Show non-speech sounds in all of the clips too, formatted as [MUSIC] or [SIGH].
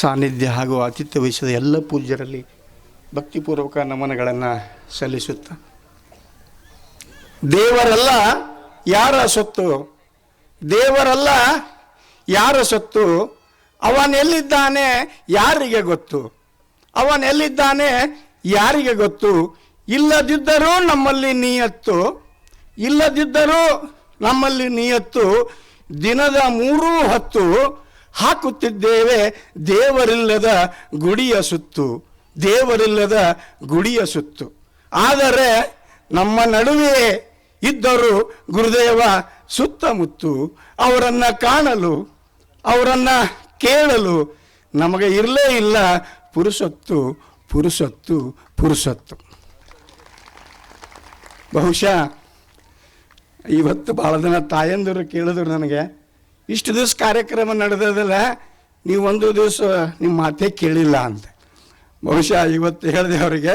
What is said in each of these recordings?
ಸಾನ್ನಿಧ್ಯ ಹಾಗೂ ಆತಿಥ್ಯ ವಹಿಸಿದ ಎಲ್ಲ ಪೂಜ್ಯರಲ್ಲಿ ಭಕ್ತಿಪೂರ್ವಕ ನಮನಗಳನ್ನು ಸಲ್ಲಿಸುತ್ತ. ದೇವರಲ್ಲ ಯಾರ ಸೊತ್ತು? ದೇವರಲ್ಲ ಯಾರ ಸೊತ್ತು? ಅವನೆಲ್ಲಿದ್ದಾನೆ ಯಾರಿಗೆ ಗೊತ್ತು? ಅವನೆಲ್ಲಿದ್ದಾನೆ ಯಾರಿಗೆ ಗೊತ್ತು? ಇಲ್ಲದಿದ್ದರೂ ನಮ್ಮಲ್ಲಿ ನೀಯತ್ತು. ಇಲ್ಲದಿದ್ದರೂ ನಮ್ಮಲ್ಲಿ ನೀಯತ್ತು. ದಿನದ ಮೂರೂ ಹೊತ್ತು ಹಾಕುತ್ತಿದ್ದೇವೆ ದೇವರಿಲ್ಲದ ಗುಡಿಯ ಸುತ್ತು, ದೇವರಿಲ್ಲದ ಗುಡಿಯ ಸುತ್ತು. ಆದರೆ ನಮ್ಮ ನಡುವೆ ಇದ್ದರು ಗುರುದೇವ ಸುತ್ತಮುತ್ತು ಅವರನ್ನು ಕಾಣಲು, ಅವರನ್ನು ಕೇಳಲು ನಮಗೆ ಇರಲೇ ಇಲ್ಲ. ಪುರುಷತ್ತು ಪುರುಷತ್ತು ಪುರುಷತ್ತು. ಬಹುಶಃ ಇವತ್ತು ಭಾಳ ದಿನ ತಾಯಂದಿರು ಕೇಳಿದ್ರು ನನಗೆ. ಇಷ್ಟು ದಿವಸ ಕಾರ್ಯಕ್ರಮ ನಡೆದದಲ್ಲ, ನೀವು ಒಂದು ದಿವಸ ನಿಮ್ಮ ಮಾತೇ ಕೇಳಿಲ್ಲ ಅಂತ. ಬಹುಶಃ ಇವತ್ತು ಹೇಳಿದೆ ಅವರಿಗೆ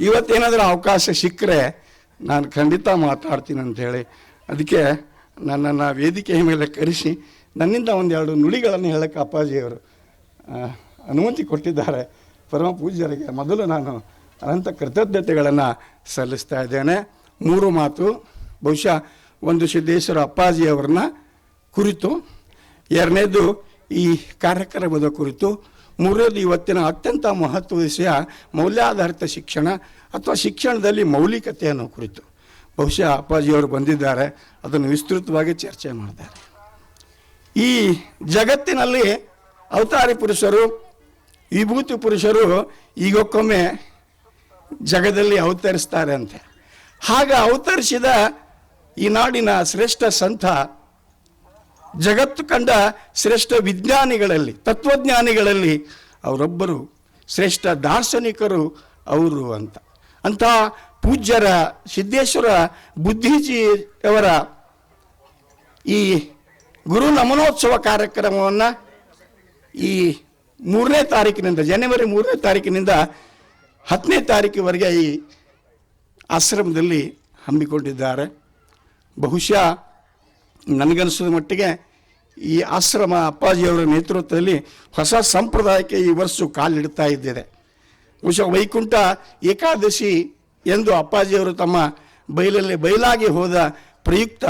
ಇವತ್ತೇನಾದರೂ ಅವಕಾಶ ಸಿಕ್ಕರೆ ನಾನು ಖಂಡಿತ ಮಾತಾಡ್ತೀನಿ ಅಂತೇಳಿ ಅದಕ್ಕೆ ನನ್ನನ್ನು ವೇದಿಕೆಯ ಮೇಲೆ ಕರೆಸಿ, ನನ್ನಿಂದ ಒಂದೆರಡು ನುಡಿಗಳನ್ನು ಹೇಳಕ್ಕೆ ಅಪ್ಪಾಜಿಯವರು ಅನುಮತಿ ಕೊಟ್ಟಿದ್ದಾರೆ. ಪರಮ ಪೂಜ್ಯರಿಗೆ ಮೊದಲು ನಾನು ಅನಂತ ಕೃತಜ್ಞತೆಗಳನ್ನು ಸಲ್ಲಿಸ್ತಾ ಇದ್ದೇನೆ. ಮೂರು ಮಾತು, ಬಹುಶಃ ಒಂದು ಸಿದ್ದೇಶ್ವರ ಅಪ್ಪಾಜಿಯವರನ್ನ ಕುರಿತು, ಎರಡನೇದು ಈ ಕಾರ್ಯಕ್ರಮದ ಕುರಿತು, ಮೂರನೇದು ಇವತ್ತಿನ ಅತ್ಯಂತ ಮಹತ್ವದ ವಿಷಯ ಮೌಲ್ಯಾಧಾರಿತ ಶಿಕ್ಷಣ ಅಥವಾ ಶಿಕ್ಷಣದಲ್ಲಿ ಮೌಲಿಕತೆ ಅನ್ನೋ ಕುರಿತು. ಬಹುಶಃ ಅಪ್ಪಾಜಿಯವರು ಬಂದಿದ್ದಾರೆ, ಅದನ್ನು ವಿಸ್ತೃತವಾಗಿ ಚರ್ಚೆ ಮಾಡಿದ್ದಾರೆ ಈ ಜಗತ್ತಿನಲ್ಲಿ ಅವತಾರಿ ಪುರುಷರು, ವಿಭೂತಿ ಪುರುಷರು ಈಗೊಕ್ಕೊಮ್ಮೆ ಜಗದಲ್ಲಿ ಅವತರಿಸ್ತಾರೆ ಅಂತೆ. ಹಾಗೆ ಅವತರಿಸಿದ ಈ ನಾಡಿನ ಶ್ರೇಷ್ಠ ಸಂತ ಜಗತ್ತು ಕಂಡ ಶ್ರೇಷ್ಠ ವಿಜ್ಞಾನಿಗಳಲ್ಲಿ, ತತ್ವಜ್ಞಾನಿಗಳಲ್ಲಿ ಅವರೊಬ್ಬರು ಶ್ರೇಷ್ಠ ದಾರ್ಶನಿಕರು ಅವರು ಅಂತ. ಅಂಥ ಪೂಜ್ಯರ ಸಿದ್ದೇಶ್ವರ ಬುದ್ಧಿಜಿಯವರ ಈ ಗುರು ನಮನೋತ್ಸವ ಕಾರ್ಯಕ್ರಮವನ್ನು ಈ ಮೂರನೇ ತಾರೀಕಿನಿಂದ, ಜನವರಿ ಮೂರನೇ ತಾರೀಕಿನಿಂದ ಹತ್ತನೇ ತಾರೀಕಿವರೆಗೆ ಈ ಆಶ್ರಮದಲ್ಲಿ ಹಮ್ಮಿಕೊಂಡಿದ್ದಾರೆ. ಬಹುಶಃ ನನಗನ್ನಿಸಿದ ಮಟ್ಟಿಗೆ ಈ ಆಶ್ರಮ ಅಪ್ಪಾಜಿಯವರ ನೇತೃತ್ವದಲ್ಲಿ ಹೊಸ ಸಂಪ್ರದಾಯಕ್ಕೆ ಈ ವರ್ಷ ಕಾಲಿಡ್ತಾ ಇದ್ದಿದೆ. ಬಹುಶಃ ವೈಕುಂಠ ಏಕಾದಶಿ ಎಂದು ಅಪ್ಪಾಜಿಯವರು ತಮ್ಮ ಬಯಲಲ್ಲಿ ಬಯಲಾಗಿ ಹೋದ ಪ್ರಯುಕ್ತ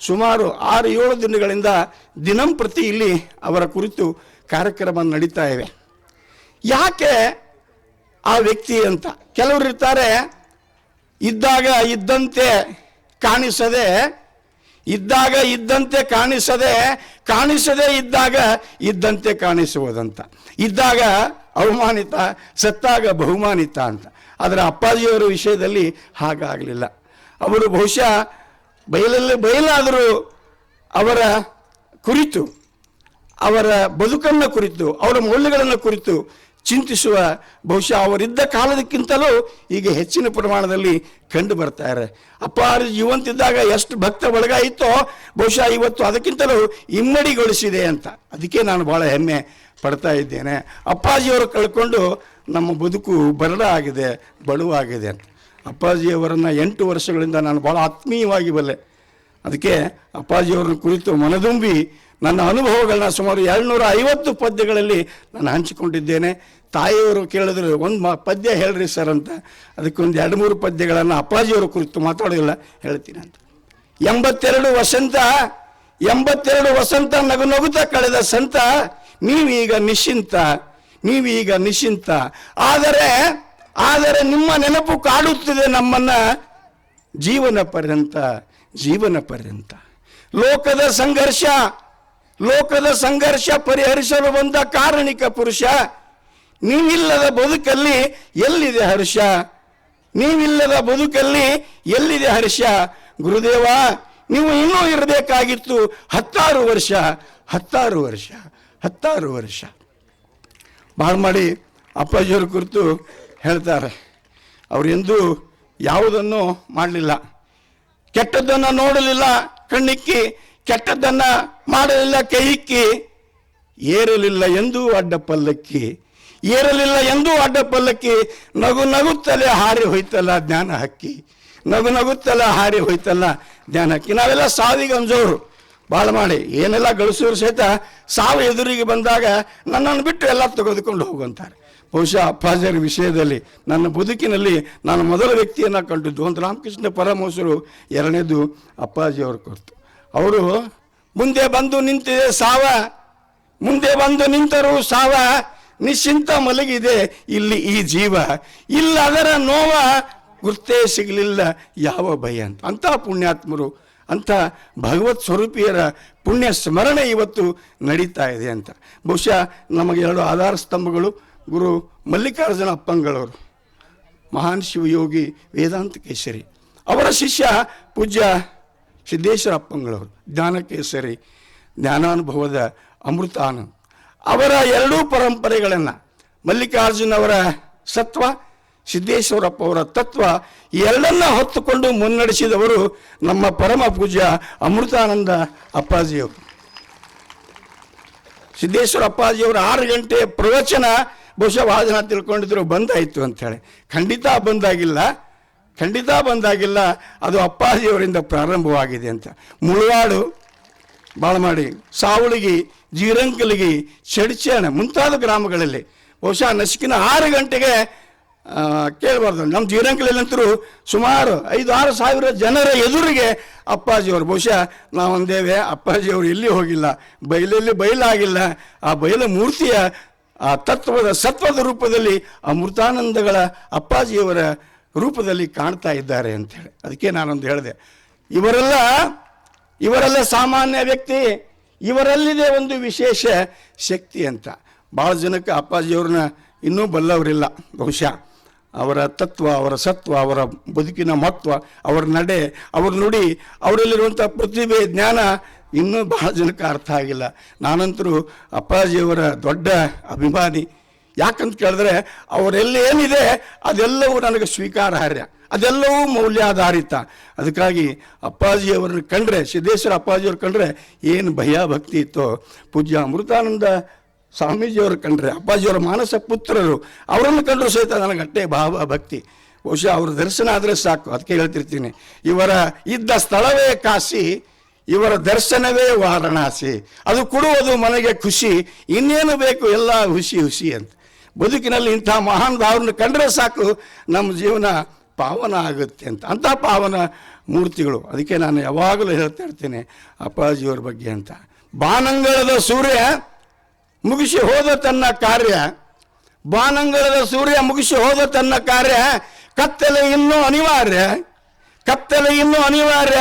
ಸುಮಾರು ಆರು ಏಳು ದಿನಗಳಿಂದ ದಿನಂಪ್ರತಿ ಇಲ್ಲಿ ಅವರ ಕುರಿತು ಕಾರ್ಯಕ್ರಮ ನಡೀತಾ ಇವೆ. ಯಾಕೆ ಆ ವ್ಯಕ್ತಿ ಅಂತ? ಕೆಲವರು ಇರ್ತಾರೆ, ಇದ್ದಾಗ ಇದ್ದಂತೆ ಕಾಣಿಸದೆ ಇದ್ದಾಗ ಇದ್ದಂತೆ ಕಾಣಿಸದೆ, ಕಾಣಿಸದೇ ಇದ್ದಾಗ ಇದ್ದಂತೆ ಕಾಣಿಸುವುದಂತ. ಇದ್ದಾಗ ಅವಮಾನಿತ, ಸತ್ತಾಗ ಬಹುಮಾನಿತ ಅಂತ. ಆದರೆ ಅಪ್ಪಾಜಿಯವರ ವಿಷಯದಲ್ಲಿ ಹಾಗಾಗಲಿಲ್ಲ. ಅವರು ಬಹುಶಃ ಬಯಲಲ್ಲಿ, ಬಯಲಾದರೂ ಅವರ ಕುರಿತು, ಅವರ ಬದುಕನ್ನು ಕುರಿತು, ಅವರ ಮೌಲ್ಯಗಳನ್ನು ಕುರಿತು ಚಿಂತಿಸುವ ಬಹುಶಃ ಅವರಿದ್ದ ಕಾಲದಕ್ಕಿಂತಲೂ ಈಗ ಹೆಚ್ಚಿನ ಪ್ರಮಾಣದಲ್ಲಿ ಕಂಡು ಬರ್ತಾರೆ. ಅಪ್ಪಾರು ಜೀವಂತಿದ್ದಾಗ ಎಷ್ಟು ಭಕ್ತ ಬಳಗ ಇತ್ತೋ ಬಹುಶಃ ಇವತ್ತು ಅದಕ್ಕಿಂತಲೂ ಇಮ್ಮಡಿಗೊಳಿಸಿದೆ ಅಂತ. ಅದಕ್ಕೆ ನಾನು ಭಾಳ ಹೆಮ್ಮೆ ಪಡ್ತಾ ಇದ್ದೇನೆ. ಅಪ್ಪಾಜಿಯವರು ಕಳ್ಕೊಂಡು ನಮ್ಮ ಬದುಕು ಬರಡ ಆಗಿದೆ ಬಳುವಾಗಿದೆ ಅಂತ. ಅಪ್ಪಾಜಿಯವರನ್ನು ಎಂಟು ವರ್ಷಗಳಿಂದ ನಾನು ಭಾಳ ಆತ್ಮೀಯವಾಗಿ ಬಲ್ಲೆ. ಅದಕ್ಕೆ ಅಪ್ಪಾಜಿಯವರನ್ನ ಕುರಿತು ಮನದುಂಬಿ ನನ್ನ ಅನುಭವಗಳನ್ನ ಸುಮಾರು ಎರಡುನೂರ ಐವತ್ತು ಪದ್ಯಗಳಲ್ಲಿ ನಾನು ಹಂಚಿಕೊಂಡಿದ್ದೇನೆ. ತಾಯಿಯವರು ಕೇಳಿದ್ರು, ಒಂದು ಮ, ಪದ್ಯ ಹೇಳ್ರಿ ಸರ್ ಅಂತ. ಅದಕ್ಕೊಂದು ಎರಡು ಮೂರು ಪದ್ಯಗಳನ್ನು ಅಪ್ಪಾಜಿಯವರ ಕುರಿತು ಮಾತಾಡೋದಿಲ್ಲ, ಹೇಳ್ತೀನಿ ಅಂತ. ಎಂಬತ್ತೆರಡು ವಸಂತ ಎಂಬತ್ತೆರಡು ವಸಂತ ನಗು ನಗುತ್ತಾ ಕಳೆದ ಸಂತ, ನೀವೀಗ ನಿಶ್ಚಿಂತ ನೀವೀಗ ನಿಶ್ಚಿಂತ. ಆದರೆ ಆದರೆ ನಿಮ್ಮ ನೆನಪು ಕಾಡುತ್ತಿದೆ ನಮ್ಮನ್ನ. ಜೀವನ ಪರ್ಯಂತ ಜೀವನ ಪರ್ಯಂತ. ಲೋಕದ ಸಂಘರ್ಷ ಲೋಕದ ಸಂಘರ್ಷ ಪರಿಹರಿಸಲು ಬಂದ ಕಾರಣಿಕ ಪುರುಷ, ನೀವಿಲ್ಲದ ಬದುಕಲ್ಲಿ ಎಲ್ಲಿದೆ ಹರ್ಷ? ನೀವಿಲ್ಲದ ಬದುಕಲ್ಲಿ ಎಲ್ಲಿದೆ ಹರ್ಷ? ಗುರುದೇವ, ನೀವು ಇನ್ನೂ ಇರಬೇಕಾಗಿತ್ತು ಹತ್ತಾರು ವರ್ಷ ಹತ್ತಾರು ವರ್ಷ ಹತ್ತಾರು ವರ್ಷ. ಭಾಳ ಮಾಡಿ ಅಪ್ಪಾಜಿಯವ್ರ ಕುರಿತು ಹೇಳ್ತಾರೆ. ಅವರೆಂದೂ ಯಾವುದನ್ನು ಮಾಡಲಿಲ್ಲ. ಕೆಟ್ಟದ್ದನ್ನು ನೋಡಲಿಲ್ಲ, ಕಣ್ಣಿಕ್ಕಿ ಕೆಟ್ಟದ್ದನ್ನು ಮಾಡಲಿಲ್ಲ ಕೈಕ್ಕಿ ಏರಲಿಲ್ಲ ಎಂದೂ ಅಡ್ಡ ಪಲ್ಲಕ್ಕಿ. ಏರಲಿಲ್ಲ ಎಂದೂ ಅಡ್ಡ ಪಲ್ಲಕ್ಕಿ. ನಗು ನಗುತ್ತಲೇ ಹಾರಿ ಹೋಯ್ತಲ್ಲ ಜ್ಞಾನ ಹಕ್ಕಿ. ನಗು ನಗುತ್ತಲ್ಲ ಹಾರಿ ಹೋಯ್ತಲ್ಲ ಜ್ಞಾನ ಹಕ್ಕಿ. ನಾವೆಲ್ಲ ಸಾವಿಗೆ ಅಂಜೋರು. ಭಾಳ ಮಾಡಿ. ಏನೆಲ್ಲ ಗಳಿಸೋರು ಸಹಿತ ಸಾವು ಎದುರಿಗೆ ಬಂದಾಗ ನನ್ನನ್ನು ಬಿಟ್ಟು ಎಲ್ಲ ತೆಗೆದುಕೊಂಡು ಹೋಗುವಂತಾರೆ. ಬಹುಶಃ ಅಪ್ಪಾಜರ ವಿಷಯದಲ್ಲಿ ನನ್ನ ಬದುಕಿನಲ್ಲಿ ನಾನು ಮೊದಲ ವ್ಯಕ್ತಿಯನ್ನು ಕಂಡಿದ್ದು. ಒಂದು ರಾಮಕೃಷ್ಣ ಪರಮಹಂಸರು ಎರಡನೇದು ಅಪ್ಪಾಜಿಯವರು ಕೊಡ್ತು ಅವರು ಮುಂದೆ ಬಂದು ನಿಂತಿದೆ ಸಾವ. ಮುಂದೆ ಬಂದು ನಿಂತರು ಸಾವ. ನಿಶ್ಚಿಂತ ಮಲಗಿದೆ ಇಲ್ಲಿ ಈ ಜೀವ. ಇಲ್ಲ ಅದರ ನೋವ ಗುರ್ತೇ ಸಿಗಲಿಲ್ಲ ಯಾವ ಭಯ ಅಂತ. ಅಂಥ ಪುಣ್ಯಾತ್ಮರು, ಅಂಥ ಭಗವತ್ ಸ್ವರೂಪಿಯರ ಪುಣ್ಯ ಸ್ಮರಣೆ ಇವತ್ತು ನಡೀತಾ ಇದೆ ಅಂತ. ಬಹುಶಃ ನಮಗೆ ಎರಡು ಆಧಾರ ಸ್ತಂಭಗಳು, ಗುರು ಮಲ್ಲಿಕಾರ್ಜುನ ಅಪ್ಪಂಗಳವರು, ಮಹಾನ್ ಶಿವಯೋಗಿ ವೇದಾಂತ ಕೇಸರಿ. ಅವರ ಶಿಷ್ಯ ಪೂಜ್ಯ ಸಿದ್ದೇಶ್ವರ ಅಪ್ಪಂಗಳವರು ಜ್ಞಾನಕೇಸರಿ, ಜ್ಞಾನಾನುಭವದ ಅಮೃತಾನಂದ್. ಅವರ ಎರಡೂ ಪರಂಪರೆಗಳನ್ನು ಮಲ್ಲಿಕಾರ್ಜುನ್ ಅವರ ಸತ್ವ ಸಿದ್ದೇಶ್ವರಪ್ಪ ಅವರ ತತ್ವ, ಎರಡನ್ನ ಹೊತ್ತುಕೊಂಡು ಮುನ್ನಡೆಸಿದವರು ನಮ್ಮ ಪರಮ ಪೂಜ್ಯ ಅಮೃತಾನಂದ ಅಪ್ಪಾಜಿಯವರು. ಸಿದ್ದೇಶ್ವರ ಅಪ್ಪಾಜಿಯವರು ಆರು ಗಂಟೆ ಪ್ರವಚನ ಬಹುಶಃ ಭಾಳ ತಿಳ್ಕೊಂಡಿದ್ರು, ಬಂದಾಯಿತು ಅಂಥೇಳಿ ಖಂಡಿತ ಬಂದಾಗಿಲ್ಲ. ಖಂಡಿತ ಬಂದಾಗಿಲ್ಲ, ಅದು ಅಪ್ಪಾಜಿಯವರಿಂದ ಪ್ರಾರಂಭವಾಗಿದೆ ಅಂತ. ಮುಳುವಾಡು ಭಾಳ ಮಾಡಿ ಸಾವಳಿಗಿ ಜೀರಂಕಲಿಗಿ ಚಡ್ಚಣ ಮುಂತಾದ ಗ್ರಾಮಗಳಲ್ಲಿ ಬಹುಶಃ ನಸುಕಿನ ಆರು ಗಂಟೆಗೆ ಕೇಳಬಾರ್ದು. ನಮ್ಮ ಜೀರಂಕಲಲ್ಲಂತರೂ ಸುಮಾರು ಐದು ಆರು ಸಾವಿರ ಜನರ ಎದುರಿಗೆ ಅಪ್ಪಾಜಿಯವರು. ಬಹುಶಃ ನಾವು ಅಂದೇವೆ, ಅಪ್ಪಾಜಿಯವರು ಎಲ್ಲಿ ಹೋಗಿಲ್ಲ, ಬಯಲಲ್ಲಿ ಬಯಲಾಗಿಲ್ಲ. ಆ ಬಯಲ ಮೂರ್ತಿಯ, ಆ ತತ್ವದ ಸತ್ವದ ರೂಪದಲ್ಲಿ ಅಮೃತಾನಂದಗಳ ಮೃತಾನಂದಗಳ ಅಪ್ಪಾಜಿಯವರ ರೂಪದಲ್ಲಿ ಕಾಣ್ತಾ ಇದ್ದಾರೆ ಅಂತೇಳಿ. ಅದಕ್ಕೆ ನಾನೊಂದು ಹೇಳಿದೆ. ಇವರೆಲ್ಲ ಇವರೆಲ್ಲ ಸಾಮಾನ್ಯ ವ್ಯಕ್ತಿ, ಇವರಲ್ಲಿದೆ ಒಂದು ವಿಶೇಷ ಶಕ್ತಿ ಅಂತ. ಭಾಳ ಜನಕ್ಕೆ ಅಪ್ಪಾಜಿಯವ್ರನ್ನ ಇನ್ನೂ ಬಲ್ಲವರಿಲ್ಲ, ಬಹುಶಃ. ಅವರ ತತ್ವ, ಅವರ ಸತ್ವ, ಅವರ ಬದುಕಿನ ಮಹತ್ವ, ಅವರ ನಡೆ, ಅವ್ರ ನುಡಿ, ಅವರಲ್ಲಿರುವಂಥ ಪ್ರತಿಭೆ, ಜ್ಞಾನ ಇನ್ನೂ ಬಹಳ ಜನಕ್ಕೆ ಅರ್ಥ ಆಗಿಲ್ಲ. ನಾನಂತರೂ ಅಪ್ಪಾಜಿಯವರ ದೊಡ್ಡ ಅಭಿಮಾನಿ. ಯಾಕಂತ ಕೇಳಿದ್ರೆ ಅವರೆಲ್ಲ ಏನಿದೆ ಅದೆಲ್ಲವೂ ನನಗೆ ಸ್ವೀಕಾರಾರ್ಹ. ಅದೆಲ್ಲವೂ ಮೌಲ್ಯಾಧಾರಿತ. ಅದಕ್ಕಾಗಿ ಅಪ್ಪಾಜಿಯವರನ್ನು ಕಂಡ್ರೆ, ಸಿದ್ದೇಶ್ವರ ಅಪ್ಪಾಜಿಯವ್ರು ಕಂಡ್ರೆ ಏನು ಭಯ ಭಕ್ತಿ ಇತ್ತೋ. ಪೂಜ್ಯ ಅಮೃತಾನಂದ ಸ್ವಾಮೀಜಿಯವರು ಕಂಡ್ರೆ, ಅಪ್ಪಾಜಿಯವರ ಮಾನಸ ಪುತ್ರರು, ಅವರನ್ನು ಕಂಡರೂ ಸಹಿತ ನನಗೆ ಅಟ್ಟೆ ಭಾವ ಭಕ್ತಿ. ಬಹುಶಃ ಅವ್ರ ದರ್ಶನ ಆದರೆ ಸಾಕು, ಅದಕ್ಕೆ ಹೇಳ್ತಿರ್ತೀನಿ. ಇವರ ಇದ್ದ ಸ್ಥಳವೇ ಕಾಶಿ, ಇವರ ದರ್ಶನವೇ ವಾರಣಾಸಿ. ಅದು ಕೊಡುವುದು ಮನೆಗೆ ಖುಷಿ, ಇನ್ನೇನು ಬೇಕು ಎಲ್ಲ ಹುಸಿ ಹುಸಿ ಅಂತ. ಬದುಕಿನಲ್ಲಿ ಇಂಥ ಮಹಾನ್ ಭಾವನ ಕಂಡ್ರೆ ಸಾಕು, ನಮ್ಮ ಜೀವನ ಪಾವನ ಆಗುತ್ತೆ ಅಂತ. ಅಂಥ ಪಾವನ ಮೂರ್ತಿಗಳು. ಅದಕ್ಕೆ ನಾನು ಯಾವಾಗಲೂ ಹೇಳ್ತಾ ಇರ್ತೀನಿ ಅಪ್ಪಾಜಿಯವ್ರ ಬಗ್ಗೆ ಅಂತ. ಬಾನಂಗಳದ ಸೂರ್ಯ ಮುಗಿಸಿ ಹೋದ ತನ್ನ ಕಾರ್ಯ. ಬಾನಂಗಳದ ಸೂರ್ಯ ಮುಗಿಸಿ ಹೋದ ತನ್ನ ಕಾರ್ಯ. ಕತ್ತಲೆ ಇನ್ನೂ ಅನಿವಾರ್ಯ. ಕತ್ತಲೆ ಇನ್ನೂ ಅನಿವಾರ್ಯ.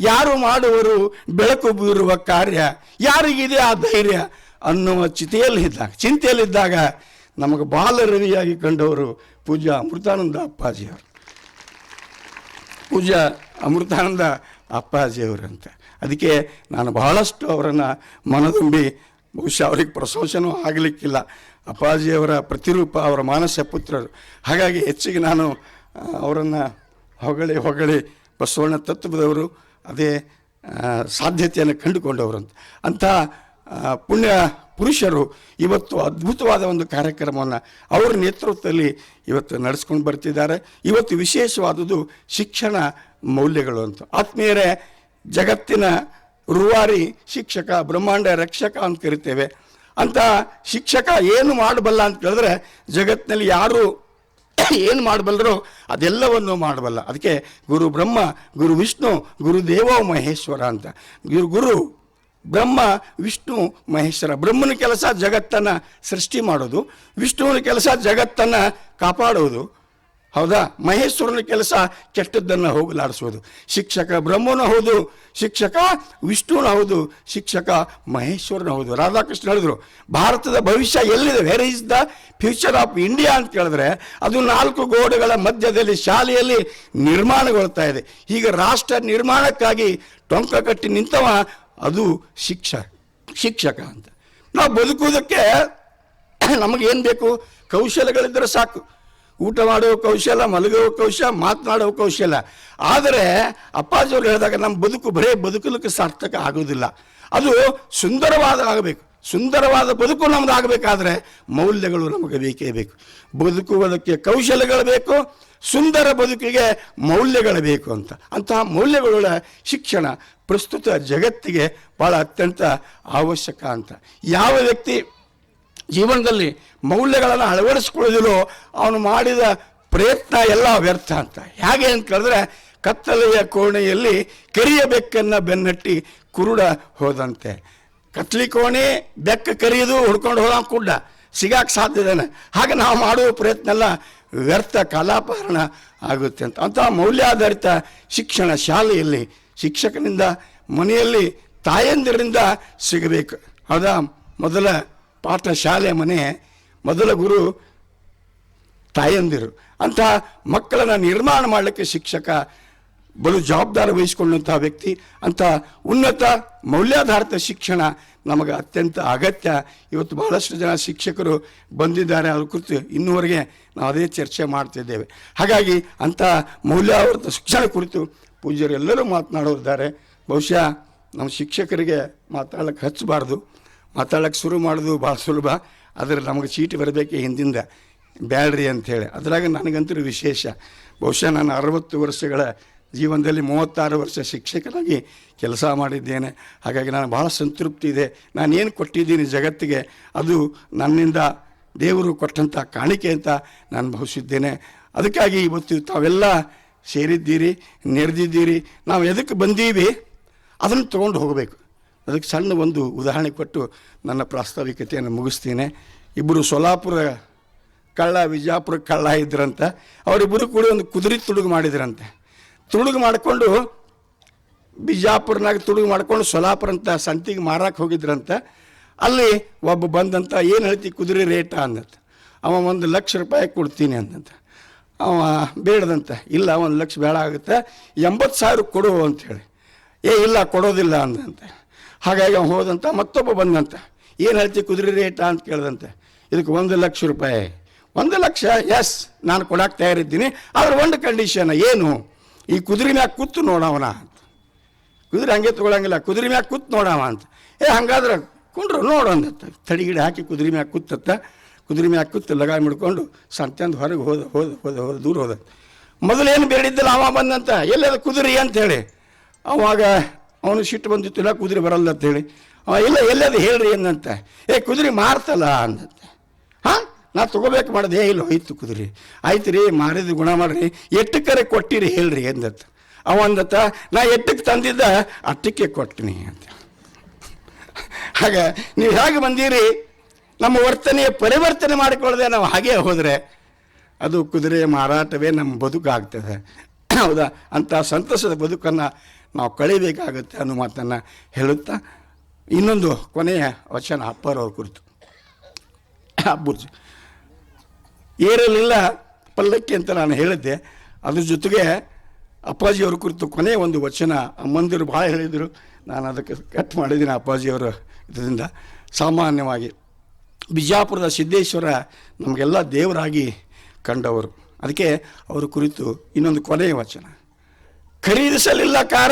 ಯಾರು ಮಾಡುವರು ಬೆಳಕು ಬೀರುವ ಕಾರ್ಯ. ಯಾರಿಗಿದೆ ಆ ಧೈರ್ಯ ಅನ್ನುವ ಚಿತೆಯಲ್ಲಿದ್ದಾಗ, ಚಿಂತೆಯಲ್ಲಿದ್ದಾಗ ನಮಗೆ ಬಾಲರವಿಯಾಗಿ ಕಂಡವರು ಪೂಜ್ಯ ಅಮೃತಾನಂದ ಅಪ್ಪಾಜಿಯವರು. ಪೂಜ್ಯ ಅಮೃತಾನಂದ ಅಪ್ಪಾಜಿಯವರು ಅಂತ ಅದಕ್ಕೆ ನಾನು ಬಹಳಷ್ಟು ಅವರನ್ನು ಮನದುಂಬಿ, ಬಹುಶಃ ಅವ್ರಿಗೆ ಪ್ರಶಂಸನೂ ಆಗಲಿಕ್ಕಿಲ್ಲ. ಅಪ್ಪಾಜಿಯವರ ಪ್ರತಿರೂಪ, ಅವರ ಮಾನಸ ಪುತ್ರರು. ಹಾಗಾಗಿ ಹೆಚ್ಚಿಗೆ ನಾನು ಅವರನ್ನು ಹೊಗಳಿ ಹೊಗಳಿ ಬಸವಣ್ಣ ತತ್ವದವರು, ಅದೇ ಸಾಧ್ಯತೆಯನ್ನು ಕಂಡುಕೊಂಡವರು ಅಂತ ಅಂಥ ಪುಣ್ಯ ಪುರುಷರು ಇವತ್ತು ಅದ್ಭುತವಾದ ಒಂದು ಕಾರ್ಯಕ್ರಮವನ್ನು ಅವರ ನೇತೃತ್ವದಲ್ಲಿ ಇವತ್ತು ನಡೆಸ್ಕೊಂಡು ಬರ್ತಿದ್ದಾರೆ. ಇವತ್ತು ವಿಶೇಷವಾದುದು ಶಿಕ್ಷಣ ಮೌಲ್ಯಗಳು ಅಂತ. ಆತ್ಮೀಯರೇ, ಜಗತ್ತಿನ ರೂವಾರಿ ಶಿಕ್ಷಕ, ಬ್ರಹ್ಮಾಂಡ ರಕ್ಷಕ ಅಂತ ಕರಿತೇವೆ. ಅಂತ ಶಿಕ್ಷಕ ಏನು ಮಾಡಬಲ್ಲ ಅಂತ ಕೇಳಿದ್ರೆ ಜಗತ್ತಿನಲ್ಲಿ ಯಾರು ಏನು ಮಾಡಬಲ್ಲರೋ ಅದೆಲ್ಲವನ್ನು ಮಾಡಬಲ್ಲ. ಅದಕ್ಕೆ ಗುರು ಬ್ರಹ್ಮ, ಗುರು ವಿಷ್ಣು, ಗುರು ದೇವೋ ಮಹೇಶ್ವರ ಅಂತ. ಗುರು ಗುರು ಬ್ರಹ್ಮ, ವಿಷ್ಣು, ಮಹೇಶ್ವರ. ಬ್ರಹ್ಮನ ಕೆಲಸ ಜಗತ್ತನ್ನು ಸೃಷ್ಟಿ ಮಾಡೋದು. ವಿಷ್ಣುವಿನ ಕೆಲಸ ಜಗತ್ತನ್ನು ಕಾಪಾಡೋದು. ಹೌದಾ? ಮಹೇಶ್ವರನ ಕೆಲಸ ಕೆಟ್ಟದ್ದನ್ನು ಹೋಗಲಾಡಿಸೋದು. ಶಿಕ್ಷಕ ಬ್ರಹ್ಮನೂ ಹೌದು, ಶಿಕ್ಷಕ ವಿಷ್ಣುವಿನ ಹೌದು, ಶಿಕ್ಷಕ ಮಹೇಶ್ವರನ ಹೌದು. ರಾಧಾಕೃಷ್ಣ ಹೇಳಿದ್ರು, ಭಾರತದ ಭವಿಷ್ಯ ಎಲ್ಲಿದೆ? Where is the future of India ಅಂತ ಕೇಳಿದ್ರೆ, ಅದು ನಾಲ್ಕು ಗೋಡೆಗಳ ಮಧ್ಯದಲ್ಲಿ ಶಾಲೆಯಲ್ಲಿ ನಿರ್ಮಾಣಗೊಳ್ತಾ ಇದೆ. ಈಗ ರಾಷ್ಟ್ರ ನಿರ್ಮಾಣಕ್ಕಾಗಿ ಟೊಂಕ ಕಟ್ಟಿ ನಿಂತವ ಅದು ಶಿಕ್ಷ, ಶಿಕ್ಷಕ ಅಂತ. ನಾವು ಬದುಕುವುದಕ್ಕೆ [CLEARS THROAT] ನಮಗೇನು ಬೇಕು? ಕೌಶಲ್ಯಗಳಿದ್ದರೆ ಸಾಕು. ಊಟ ಮಾಡುವ ಕೌಶಲ, ಮಲಗುವ ಕೌಶಲ, ಮಾತನಾಡುವ ಕೌಶಲ. ಆದರೆ ಅಪ್ಪಾಜಿಯವರು ಹೇಳಿದಾಗ ನಮ್ಮ ಬದುಕು ಬರೇ ಬದುಕಲಿಕ್ಕೆ ಸಾರ್ಥಕ ಆಗೋದಿಲ್ಲ ಅದು ಸುಂದರವಾದ ಆಗಬೇಕು ಸುಂದರವಾದ ಬದುಕು ನಮ್ದು ಆಗಬೇಕಾದ್ರೆ ಮೌಲ್ಯಗಳು ನಮಗೆ ಬೇಕೇ ಬೇಕು. ಬದುಕುವುದಕ್ಕೆ ಕೌಶಲ್ಯಗಳು ಬೇಕು ಸುಂದರ ಬದುಕಿಗೆ ಮೌಲ್ಯಗಳು ಬೇಕು ಅಂತ. ಅಂತಹ ಮೌಲ್ಯಗಳ ಶಿಕ್ಷಣ ಪ್ರಸ್ತುತ ಜಗತ್ತಿಗೆ ಭಾಳ ಅತ್ಯಂತ ಅವಶ್ಯಕ ಅಂತ. ಯಾವ ವ್ಯಕ್ತಿ ಜೀವನದಲ್ಲಿ ಮೌಲ್ಯಗಳನ್ನು ಅಳವಡಿಸ್ಕೊಳ್ಳೋದಿಲ್ಲೋ ಅವನು ಮಾಡಿದ ಪ್ರಯತ್ನ ಎಲ್ಲ ವ್ಯರ್ಥ ಅಂತ. ಹೇಗೆ ಅಂತ ಕೇಳಿದ್ರೆ ಕತ್ತಲೆಯ ಕೋಣೆಯಲ್ಲಿ ಕರಿಯ ಬೆಕ್ಕನ್ನು ಬೆನ್ನಟ್ಟಿ ಕುರುಡ ಹೋದಂತೆ. ಕತ್ಲಿ ಕೋಣೆ, ಬೆಕ್ಕ ಕರಿಯೋದು ಹುಡ್ಕೊಂಡು ಹೋದ ಕುಡ್ಡ ಸಿಗಾಕ್ ಸಾಧ್ಯದೇನೆ ಹಾಗೆ ನಾವು ಮಾಡುವ ಪ್ರಯತ್ನ ಎಲ್ಲ ವ್ಯರ್ಥ ಕಾಲಾಪಹರಣ ಆಗುತ್ತೆ ಅಂತ. ಅಂತಹ ಮೌಲ್ಯಾಧಾರಿತ ಶಿಕ್ಷಣ ಶಾಲೆಯಲ್ಲಿ ಶಿಕ್ಷಕನಿಂದ ಮನೆಯಲ್ಲಿ ತಾಯಂದಿರಿಂದ ಸಿಗಬೇಕು. ಹೌದಾ? ಮೊದಲ ಪಾಠ ಶಾಲೆ ಮನೆ, ಮೊದಲ ಗುರು ತಾಯಂದಿರು. ಅಂತಹ ಮಕ್ಕಳನ್ನು ನಿರ್ಮಾಣ ಮಾಡಲಿಕ್ಕೆ ಶಿಕ್ಷಕ ಬಲು ಜವಾಬ್ದಾರಿ ವಹಿಸಿಕೊಂಡಂಥ ವ್ಯಕ್ತಿ. ಅಂತ ಉನ್ನತ ಮೌಲ್ಯಾಧಾರಿತ ಶಿಕ್ಷಣ ನಮಗೆ ಅತ್ಯಂತ ಅಗತ್ಯ. ಇವತ್ತು ಬಹಳಷ್ಟು ಜನ ಶಿಕ್ಷಕರು ಬಂದಿದ್ದಾರೆ. ಅವ್ರ ಕುರಿತು ಇನ್ನುವರೆಗೆ ನಾವು ಅದೇ ಚರ್ಚೆ ಮಾಡ್ತಿದ್ದೇವೆ. ಹಾಗಾಗಿ ಅಂಥ ಮೌಲ್ಯಾಧಾರಿತ ಶಿಕ್ಷಣ ಕುರಿತು ಪೂಜ್ಯರು ಎಲ್ಲರೂ ಮಾತನಾಡೋರಿದ್ದಾರೆ. ಬಹುಶಃ ನಮ್ಮ ಶಿಕ್ಷಕರಿಗೆ ಮಾತಾಡೋಕ್ಕೆ ಹಚ್ಚಬಾರ್ದು. ಮಾತಾಡೋಕ್ಕೆ ಶುರು ಮಾಡೋದು ಭಾಳ ಸುಲಭ. ಆದರೆ ನಮಗೆ ಚೀಟಿ ಬರಬೇಕೆ ಹಿಂದಿಂದ. ಬ್ಯಾಡ್ರಿ ಅಂಥೇಳಿ. ಅದರಾಗ ನನಗಂತೂ ವಿಶೇಷ. ಬಹುಶಃ ನಾನು ಅರವತ್ತು ವರ್ಷಗಳ ಜೀವನದಲ್ಲಿ ಮೂವತ್ತಾರು ವರ್ಷ ಶಿಕ್ಷಕನಾಗಿ ಕೆಲಸ ಮಾಡಿದ್ದೇನೆ. ಹಾಗಾಗಿ ನಾನು ಭಾಳ ಸಂತೃಪ್ತಿ ಇದೆ. ನಾನು ಏನು ಕೊಟ್ಟಿದ್ದೀನಿ ಜಗತ್ತಿಗೆ, ಅದು ನನ್ನಿಂದ ದೇವರು ಕೊಟ್ಟಂಥ ಕಾಣಿಕೆ ಅಂತ ನಾನು ಭಾವಿಸಿದ್ದೇನೆ. ಅದಕ್ಕಾಗಿ ಇವತ್ತು ತಾವೆಲ್ಲ ಸೇರಿದ್ದೀರಿ, ನೆರೆದಿದ್ದೀರಿ. ನಾವು ಎದಕ್ಕೆ ಬಂದೀವಿ? ಅದನ್ನು ತೊಗೊಂಡು ಹೋಗಬೇಕು. ಅದಕ್ಕೆ ಸಣ್ಣ ಒಂದು ಉದಾಹರಣೆ ಕೊಟ್ಟು ನನ್ನ ಪ್ರಾಸ್ತಾವಿಕತೆಯನ್ನು ಮುಗಿಸ್ತೀನಿ. ಇಬ್ಬರು ಸೊಲಾಪುರ ಕಳ್ಳ, ವಿಜಾಪುರ ಕಳ್ಳ ಇದ್ರಂತ. ಅವರಿಬ್ಬರು ಕೂಡ ಒಂದು ಕುದುರೆ ತುಡುಗು ಮಾಡಿದ್ರಂತೆ. ತುಡುಗು ಮಾಡಿಕೊಂಡು ಬಿಜಾಪುರನಾಗ ತುಳುಗು ಮಾಡ್ಕೊಂಡು ಸೊಲಾಪುರ ಅಂತ ಸಂತಿಗೆ ಮಾರಕ್ಕೆ ಹೋಗಿದ್ರಂತ, ಅಲ್ಲಿ ಒಬ್ಬ ಬಂದಂತ, ಏನು ಹೇಳ್ತಿ ಕುದುರೆ ರೇಟ? ಅಂದಂತ ಅವ ಒಂದು ಲಕ್ಷ ರೂಪಾಯಿ ಕೊಡ್ತೀನಿ ಅಂದಂತ ಅವ ಬೇಡದಂತ, ಇಲ್ಲ, ಒಂದು ಲಕ್ಷ ಬೇಡ ಆಗುತ್ತೆ, ಎಂಬತ್ತು ಸಾವಿರ ಕೊಡು ಅಂತೇಳಿ ಏ, ಇಲ್ಲ, ಕೊಡೋದಿಲ್ಲ ಅಂದಂತೆ ಹಾಗಾಗಿ ಅವ್ನು ಹೋದಂತ, ಮತ್ತೊಬ್ಬ ಬಂದಂತ, ಏನು ಹೇಳ್ತಿ ಕುದುರೆ ರೇಟ? ಅಂತ ಕೇಳ್ದಂತೆ. ಇದಕ್ಕೆ ಒಂದು ಲಕ್ಷ ರೂಪಾಯಿ. ಒಂದು ಲಕ್ಷ? ಎಸ್ ನಾನು ಕೊಡಕ್ಕೆ ತಯಾರಿದ್ದೀನಿ. ಆದರೆ ಒಂದು ಕಂಡೀಷನ್ ಏನು? ಈ ಕುದುರೆ ಮ್ಯಾಗ ಕೂತು ನೋಡವನ ಅಂತ. ಕುದುರೆ ಹಂಗೆ ತೊಗೊಳಂಗಿಲ್ಲ, ಕುದುರೆ ಮ್ಯಾಗ ಕೂತು ನೋಡವ ಅಂತ. ಏ, ಹಂಗಾದ್ರೆ ಕುಂಡ್ರು ನೋಡು ತಡಿಗಿಡಿ ಹಾಕಿ ಕುದುರೆ ಮ್ಯಾಗ ಕೂತತ್ತ. ಕುದುರೆ ಮ್ಯಾಗ ಕೂತು ಲಗಾಯಿ ಮಿಡ್ಕೊಂಡು ಸಂತ್ಯಂದು ಹೊರಗೆ ಹೋದ ಹೋದ ಹೋದ ಹೋದ, ದೂರ ಹೋದ. ಮೊದಲೇನು ಬೇಡಿದ್ದಿಲ್ಲ ಅವ ಬಂದಂತ. ಎಲ್ಲದ ಕುದುರೆ ಅಂತ ಹೇಳಿ. ಅವಾಗ ಅವನು ಸಿಟ್ಟು ಬಂದಿತ್ತು, ಇಲ್ಲ ಕುದುರೆ ಬರಲ್ಲ ಅಂತ ಹೇಳಿ. ಅವ, ಇಲ್ಲ ಎಲ್ಲದು ಹೇಳ್ರಿ ಏನಂತ ಏ, ಕುದುರೆ ಮಾರ್ತಲ್ಲ ಅಂದಂತೆ. ಹಾಂ? ನಾ ತಗೋಬೇಕು ಮಾಡಿದೆ ಇಲ್ಲಿ, ಹೋಯ್ತು ಕುದ್ರಿ ಆಯ್ತು ರೀ ಮಾರಿದ ಗುಣ ಮಾಡ್ರಿ. ಎಟ್ಟಕ್ಕರೆ ಕೊಟ್ಟಿರಿ ಹೇಳ್ರಿ ಎಂದತ್ತ. ಅವ ಅಂದತ್ತ, ನಾ ಎಟ್ಟಕ್ಕೆ ತಂದಿದ್ದ, ಅಟ್ಟಕ್ಕೆ ಕೊಟ್ಟಿನಿ ಅಂತ. ಹಾಗೆ, ನೀವು ಹೇಗೆ ಬಂದೀರಿ? ನಮ್ಮ ವರ್ತನೆಯ ಪರಿವರ್ತನೆ ಮಾಡಿಕೊಳ್ಳದೆ ನಾವು ಹಾಗೆ ಹೋದರೆ ಅದು ಕುದುರೆ ಮಾರಾಟವೇ ನಮ್ಮ ಬದುಕಾಗ್ತದೆ. ಹೌದಾ? ಅಂತ ಸಂತಸದ ಬದುಕನ್ನು ನಾವು ಕಳಿಬೇಕಾಗುತ್ತೆ ಅನ್ನೋ ಮಾತನ್ನು ಹೇಳುತ್ತಾ ಇನ್ನೊಂದು ಕೊನೆಯ ವಚನ ಅಪ್ಪರವ್ರ ಕುರಿತು. ಅಬ್ಬುಜ್. ಏರಲಿಲ್ಲ ಪಲ್ಲಕ್ಕಿ ಅಂತ ನಾನು ಹೇಳಿದ್ದೆ. ಅದ್ರ ಜೊತೆಗೆ ಅಪ್ಪಾಜಿಯವ್ರ ಕುರಿತು ಕೊನೆಯ ಒಂದು ವಚನ ಅಮ್ಮಂದಿರು ಭಾಳ ಹೇಳಿದರು. ನಾನು ಅದಕ್ಕೆ ಕಟ್ ಮಾಡಿದ್ದೀನಿ ಅಪ್ಪಾಜಿಯವರ ಇದರಿಂದ. ಸಾಮಾನ್ಯವಾಗಿ ಬಿಜಾಪುರದ ಸಿದ್ದೇಶ್ವರ ನಮಗೆಲ್ಲ ದೇವರಾಗಿ ಕಂಡವರು. ಅದಕ್ಕೆ ಅವರ ಕುರಿತು ಇನ್ನೊಂದು ಕೊನೆಯ ವಚನ. ಖರೀದಿಸಲಿಲ್ಲ ಕಾರ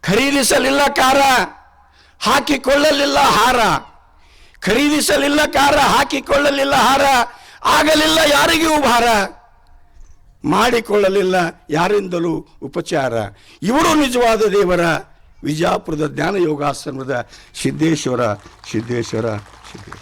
ಖರೀದಿಸಲಿಲ್ಲ ಕಾರ ಹಾಕಿಕೊಳ್ಳಲಿಲ್ಲ ಹಾರ. ಖರೀದಿಸಲಿಲ್ಲ ಕಾರ ಹಾಕಿಕೊಳ್ಳಲಿಲ್ಲ ಹಾರ. ಆಗಲಿಲ್ಲ ಯಾರಿಗೂ ಭಾರ ಮಾಡಿಕೊಳ್ಳಲಿಲ್ಲ ಯಾರಿಂದಲೂ ಉಪಚಾರ. ಇವರು ನಿಜವಾದ ದೇವರ ವಿಜಾಪುರದ ಜ್ಞಾನ ಯೋಗಾಶ್ರಮದ ಸಿದ್ದೇಶ್ವರ ಸಿದ್ದೇಶ್ವರ ಸಿದ್ದೇಶ್ವರ